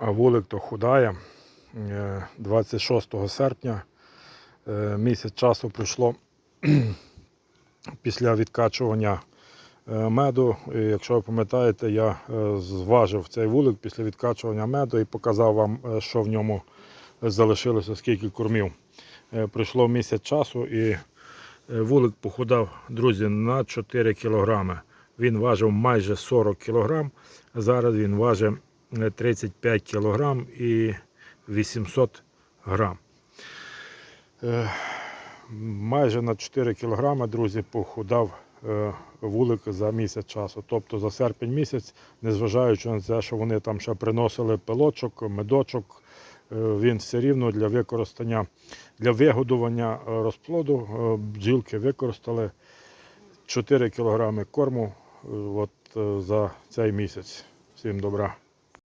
а вулик то худає. Е, 26 серпня е, місяць часу пройшло після відкачування е, меду. І якщо ви пам'ятаєте, я е, зважив цей вулик після відкачування меду і показав вам, е, що в ньому залишилося, скільки кормів. Е, Пройшло місяць часу і е, вулик похудав, друзі, на 4 кілограми. Він важив майже 40 кілограм. Зараз він важить е, 35 кілограм і 800 грам. Е, Майже на 4 кілограми, друзі, похудав е, вулик за місяць часу. Тобто за серпень місяць, незважаючи на те, що вони там ще приносили пилочок, медочок, е, він все рівно для використання, для вигодування розплоду бджілки використали 4 кілограми корму от, за цей місяць. Всім добра.